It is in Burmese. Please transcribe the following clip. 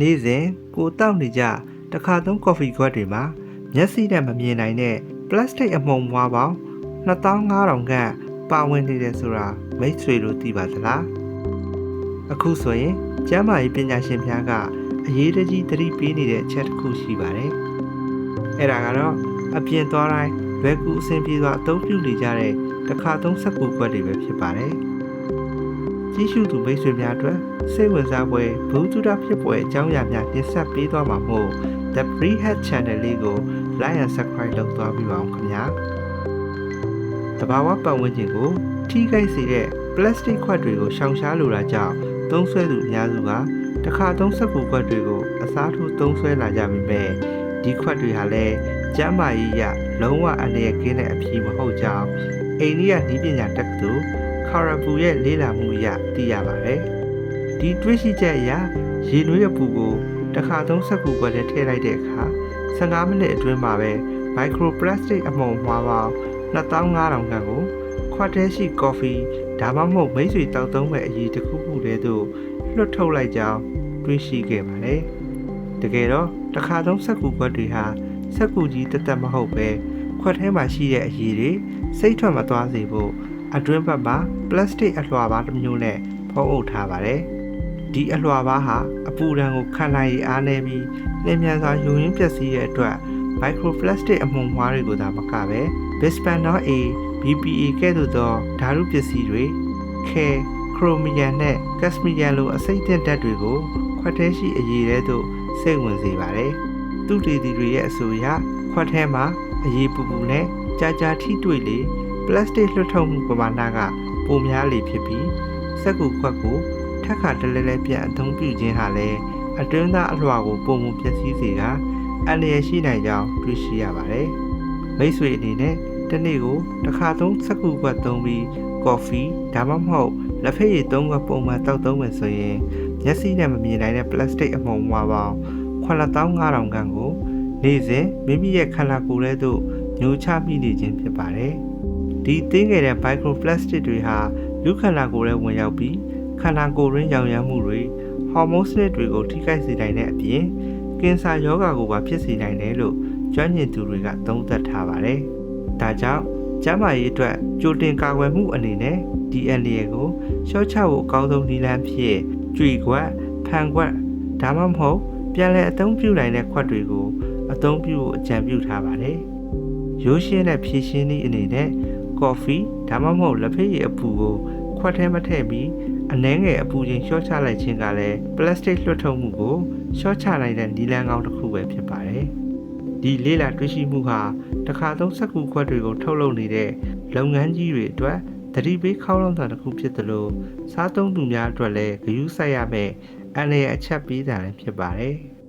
နေ့စဉ်ကိုတောက်နေကြတစ်ခါသုံးကော်ဖီခွက်တွေမှာမျက်စိနဲ့မမြင်နိုင်တဲ့ပလတ်စတစ်အမှုံမွားပေါင်း2500ခန့်ပါဝင်နေတယ်ဆိုတာမိတ်ဆွေတို့သိပါသလားအခုဆိုရင်ကျမ်းမာရေးပညာရှင်များကအရေးတကြီးသတိပေးနေတဲ့အချက်တစ်ခုရှိပါတယ်အဲ့ဒါကတော့အပြင်သွားတိုင်းဘယ်ကူအဆင်ပြေစွာအသုံးပြုနေကြတဲ့တစ်ခါသုံးစက်ကူခွက်တွေပဲဖြစ်ပါတယ်ကြီးစုသူမိတ်ဆွေများအတွက် စိတ်ဝင်စားပွဲဘုသူဒ္ဓဖြစ်ပွဲအကြောင်းအရာများတင်ဆက်ပေးသွားမှာမို့ The Free Hat Channel လေးကို like and subscribe လုပ်သွားပြီးပါအောင်ခင်ဗျာတဘာဝပတ်ဝန်းကျင်ကို ထိခိုက်စေတဲ့ plastic ခွက်တွေကိုရှောင်ရှားလိုတာကြောင့်သုံးဆွဲသူအများစုကတစ်ခါသုံးစက်ကူခွက်တွေကိုအစားထိုးသုံးဆွဲလာကြပြီမဲ့ဒီခွက်တွေဟာလည်းကျမ်းမာရေးရလုံးဝအန္တရာယ်ကင်းတဲ့အဖြေမဟုတ်ကြောင်းအိန္ဒိယနည်းပညာတက္ကသိုလ်ခါရပူရဲ့လေ့လာမှုအရသိရပါတယ် ဒီတွေးရှိချက်အရရေနွေးရပူကိုတစ်ခါသုံးစက်ကူခွက်ထဲထည့်လိုက်တဲ့အခါ15မိနစ်အတွင်းမှာပဲ microplastic အမှုံမှားပေါင်း2500ခန့်ကိုခွက်ထဲရှိကော်ဖီဒါမှမဟုတ်မိတ်ဆွေတောက်သုံးမဲ့အရည်တစ်ခုခုတည်းသို့လွတ်ထုတ်လိုက်ကြောင်းတွေးရှိခဲ့ပါတယ်။တကယ်တော့တစ်ခါသုံးစက်ကူခွက်တွေဟာစက်ကူကြီးတက်တက်မဟုတ်ပဲခွက်ထဲမှာရှိတဲ့အရည်တွေစိတ်ထွက်မသွားစေဖို့အတွင်းဘက်မှာပလတ်စတစ်အလွှာပါတစ်မျိုးနဲ့ဖုံးအုပ်ထားပါတယ်။ ဒီအလွှာပါဟာအပူဒဏ်ကိုခံနိုင်ရည်အားနည်းပြီးလျင်မြန်စွာယိုရင်းပျက်စီးတဲ့အတွက် microplastic အမှုန်မွှားတွေကိုသာမကပဲ bisphenol A, BPA ကဲ့သို့သောဓာတုပစ္စည်းတွေခဲခရိုမီယမ်နဲ့ကက်စမီယမ်လိုအစိမ့်သင့်ဓာတ်တွေကိုခွက်ထဲရှိအရည်ထဲသို့စိတ်ဝင်စေပါတယ်။သူတေတီတွေရဲ့အဆိုအရခွက်ထဲမှာအရည်ပူပူနဲ့ကြာကြာထိတွေ့လေပလတ်စတစ်လွှတ်ထုတ်မှုပမာဏကပိုများလေဖြစ်ပြီးစက်ကူခွက်ကို ထက်ခါတလဲလဲပြန်အသုံးပြုခြင်းဟာလည်းအတွင်းသားအလွှာကိုပုံမှုပျက်စီးစေကအန္တရာယ်ရှိနိုင်ကြောင်းတွေ့ရှိရပါတယ်။မိတ်ဆွေအနေနဲ့တစ်နေ့ကိုတစ်ခါသုံးစက်ကူခွက်သုံးပြီးကော်ဖီဒါမှမဟုတ်လက်ဖက်ရည်သုံးခွက်ပုံမှန်တောက်သုံးမယ်ဆိုရင်မျက်စိနဲ့မမြင်နိုင်တဲ့ပလတ်စတစ်အမှုံမွားပေါင်း9500ခန့်ကို နေ့စဉ်မိမိရဲ့ခန္ဓာကိုယ်ထဲသို့ညှိုးချမိနေခြင်းဖြစ်ပါတယ်။ဒီသင်းငယ်တဲ့ microplastic တွေဟာလူခန္ဓာကိုယ်ထဲဝင်ရောက်ပြီး ခန္ဓာကိုယ်ရင်းရောင်ရမ်းမှုတွေဟော်မုန်းစနစ်တွေကိုထိခိုက်စေနိုင်တဲ့အပြင်ကင်ဆာရောဂါကိုပါဖြစ်စေနိုင်တယ်လို့ကျွမ်းကျင်သူတွေကသုံးသပ်ထားပါတယ်။ဒါကြောင့်ကျန်းမာရေးအတွက်ကြိုတင်ကာကွယ်မှုအနေနဲ့ DNA ကိုရှော့ချဖို့အကောင်းဆုံးနည်းလမ်းဖြစ်ကြွေခွက်ဖန်ခွက်ဒါမှမဟုတ်ပြန်လည်အသုံးပြုနိုင်တဲ့ခွက်တွေကိုအသုံးပြုဖို့အကြံပြုထားပါတယ်။ရိုးရှင်းတဲ့ဖြည့်ရှင်းနည်းအနေနဲ့ကော်ဖီဒါမှမဟုတ်လက်ဖက်ရည်အပူကိုခွက်ထဲမထည့်ပြီး အနှဲငယ်အပူချိန်ရှော့ချလိုက်ခြင်းကလည်းပလတ်စတစ်လွှတ်ထုတ်မှုကိုရှော့ချနိုင်တဲ့နည်းလမ်းကောင်းတစ်ခုပဲဖြစ်ပါတယ်။ဒီလေးလာတွေ့ရှိမှုဟာတစ်ခါသုံးစက်ကူခွက်တွေကိုထုတ်လုပ်နေတဲ့လုပ်ငန်းကြီးတွေအတွက်သတိပေးခေါင်းလောင်းတာတစ်ခုဖြစ်တယ်လို့စားသုံးသူများအတွက်လည်းဂရုစိုက်ရမယ်အန္တရာယ်အချက်ပေးတာလည်းဖြစ်ပါတယ်။